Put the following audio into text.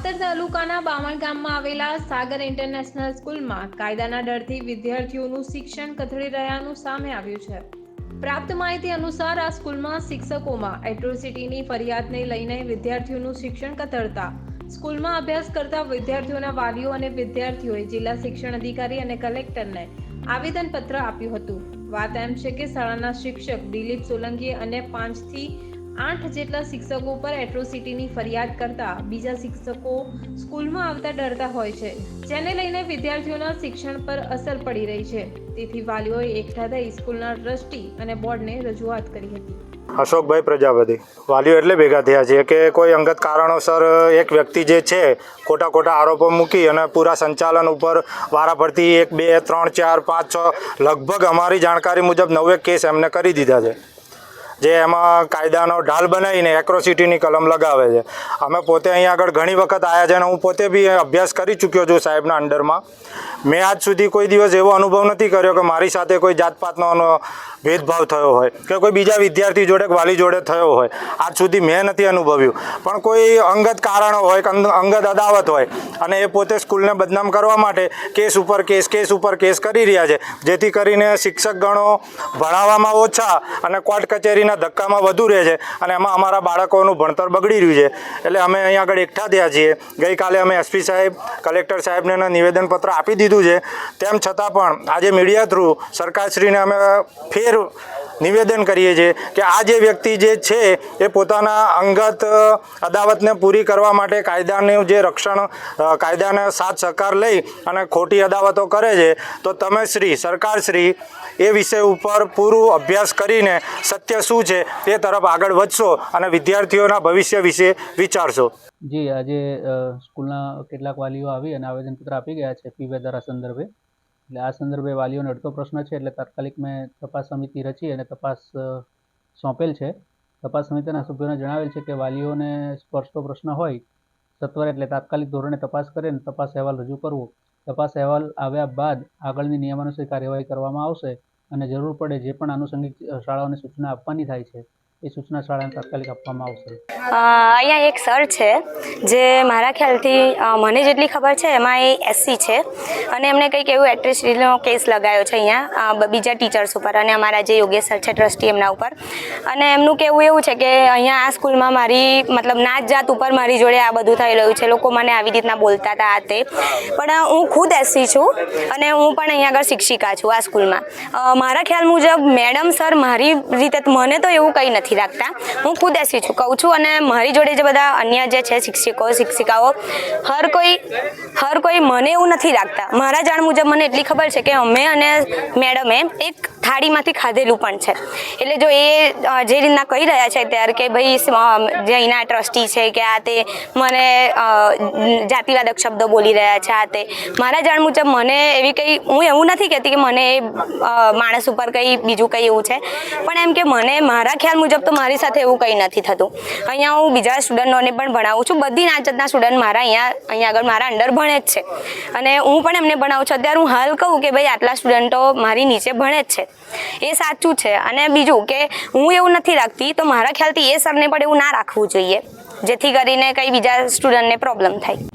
માતર તાલુકાના બામણ ગામમાં આવેલા સાગર ઇન્ટરનેશનલ સ્કૂલમાં કાયદાના ડરથી વિદ્યાર્થીઓનું શિક્ષણ કથળી રહ્યાનું સામે આવ્યું છે. પ્રાપ્ત માહિતી અનુસાર આ સ્કૂલમાં શિક્ષકોમાં એટ્રોસિટીની ફરિયાદને લઈને વિદ્યાર્થીઓનું શિક્ષણ કથળતા, સ્કૂલમાં અભ્યાસ કરતા વિદ્યાર્થીઓના વાલીઓ અને વિદ્યાર્થીઓએ જિલ્લા શિક્ષણ અધિકારી અને કલેક્ટરને આવેદનપત્ર આપ્યું હતું. વાત એમ છે કે શાળાના શિક્ષક દિલીપ સોલંકીએ અને પાંચથી આઠ જેટલા શિક્ષકો પર એટ્રોસિટીની ફરિયાદ કરતા બીજા શિક્ષકો સ્કૂલમાં આવતા ડરતા હોય છે, જેને લઈને વિદ્યાર્થીઓના શિક્ષણ પર અસર પડી રહી છે. તેથી વાલીઓએ એકઠા થઈ સ્કૂલના ટ્રસ્ટી અને બોર્ડને રજૂઆત કરી હતી. અશોકભાઈ પ્રજાપતિ, વાલીઓ એટલે ભેગા થયા છે કે કોઈ અંગત કારણોસર એક વ્યક્તિ જે છે, ખોટા ખોટા આરોપો મૂકી અને પૂરા સંચાલન ઉપર વારાફરતી એક, બે, ત્રણ, ચાર, પાંચ, છ, લગભગ અમારી જાણકારી મુજબ નવે કેસ એમને કરી દીધા છે. જે એમાં કાયદાનો ઢાલ બનાવીને એક્રોસિટીની કલમ લગાવે છે. અમે પોતે અહીંયા આગળ ઘણી વખત આવ્યા છે અને હું પોતે બી અભ્યાસ કરી ચૂક્યો છું સાહેબના અંડરમાં. મેં આજ સુધી કોઈ દિવસ એવો અનુભવ નથી કર્યો કે મારી સાથે કોઈ જાતપાતનો ભેદભાવ થયો હોય કે કોઈ બીજા વિદ્યાર્થી જોડે વાલી જોડે થયો હોય. આજ સુધી મેં નથી અનુભવ્યું. પણ કોઈ અંગત કારણો હોય કે અંગ- અંગત અદાવત હોય અને એ પોતે સ્કૂલને બદનામ કરવા માટે કેસ ઉપર કેસ કેસ ઉપર કેસ કરી રહ્યા છે. જેથી કરીને શિક્ષક ગણો ભણાવવામાં ઓછા અને કોર્ટ કચેરીના ધક્કામાં વધુ રહે છે અને એમાં અમારા બાળકોનું ભણતર બગડી રહ્યું છે. એટલે અમે અહીં આગળ એકઠા થયા છીએ. ગઈકાલે અમે એસપી સાહેબ, કલેક્ટર સાહેબને નિવેદનપત્ર આપી દીધું છે. તેમ છતાં પણ આજે મીડિયા થ્રુ સરકારશ્રીને અમે ફેર નિવેદન કરીએ છીએ કે આ જે વ્યક્તિ જે છે એ પોતાના અંગત અદાવતને પૂરી કરવા માટે કાયદાનું જે રક્ષણ કાયદાને સાથ સહકાર લઈ અને ખોટી અદાવતો કરે છે, તો તમે શ્રી સરકારશ્રી એ વિષય ઉપર પૂરું અભ્યાસ કરીને સત્ય શું છે તે તરફ આગળ વધશો અને વિદ્યાર્થીઓના ભવિષ્ય વિશે વિચારશો. જી, આજે સ્કૂલના કેટલાક વાલીઓ આવી અને આવેદનપત્ર આપી ગયા છે ફી વધારા સંદર્ભે. એટલે આ સંદર્ભે વાલીઓને અડધો પ્રશ્ન છે, એટલે તાત્કાલિક મેં તપાસ સમિતિ રચી અને તપાસ સોંપેલ છે. તપાસ સમિતિના સભ્યોને જણાવેલ છે કે વાલીઓને સ્પર્શતો પ્રશ્ન હોય સત્વરે, એટલે તાત્કાલિક ધોરણે તપાસ કરીને તપાસ અહેવાલ રજૂ કરવો. તપાસ અહેવાલ આવ્યા બાદ આગળની નિયમાનુસાર કાર્યવાહી કરવામાં આવશે અને જરૂર પડે જે પણ આનુષંગિક શાળાઓને સૂચના આપવાની થાય છે. એ સૂચના શાળાને તાત્કાલિક આપવામાં આવશે. અહીંયા એક સર છે, જે મારા ખ્યાલથી મને જેટલી ખબર છે, એમાં એ એસસી છે. અને એમને કંઈક એવું એટ્રેસિટીનો કેસ લગાવ્યો છે અહીંયા બીજા ટીચર્સ ઉપર અને અમારા જે યોગેશ સર છે ટ્રસ્ટી એમના ઉપર. અને એમનું કહેવું એવું છે કે અહીંયા આ સ્કૂલમાં મારી, મતલબ નાત જાત ઉપર મારી જોડે આ બધું થઈ રહ્યું છે. લોકો મને આવી રીતના બોલતા હતા આ તે. પણ હું ખુદ એસસી છું અને હું પણ અહીંયા આગળ શિક્ષિકા છું આ સ્કૂલમાં. મારા ખ્યાલ મુજબ, મેડમ સર મારી રીતે, મને તો એવું કંઈ નથી રાખતા. હું ખુદ છું, કહું છું અને મારી જોડે જે બધા અન્ય જે છે શિક્ષકો, શિક્ષિકાઓ, હર કોઈ હર કોઈ મને એવું નથી રાખતા. મારા જાણ મુજબ મને એટલી ખબર છે કે અમે અને મેડમે એક થાળીમાંથી ખાધેલું પણ છે. એટલે જો એ જે રીતના કહી રહ્યા છે ત્યારે કે ભાઈ જે અહીંના ટ્રસ્ટી છે કે આ તે મને જાતિવાદક શબ્દો બોલી રહ્યા છે, આ તે. મારા જાણ મુજબ મને એવી કંઈ, હું એવું નથી કહેતી કે મને એ માણસ ઉપર કંઈ બીજું કંઈ એવું છે. પણ એમ કે મને, મારા ખ્યાલ મુજબ તો મારી સાથે એવું કંઈ નથી થતું. અહીંયા હું બીજા સ્ટુડન્ટોને પણ ભણાવું છું. બધી નાચતના સ્ટુડન્ટ મારા અહીંયા અહીંયા આગળ મારા અંડર ભણે જ છે. અને હું પણ એમને ભણાવું છું. અત્યારે હું હાલ કહું કે ભાઈ આટલા સ્ટુડન્ટો મારી નીચે ભણે જ છે. એ સાચું છે. અને બીજું કે હું એવું નથી રાખતી, તો મારા ખ્યાલથી એ સરને પણ એવું ના રાખવું જોઈએ. જેથી કરીને કંઈ બીજા સ્ટુડન્ટને પ્રોબ્લેમ થાય.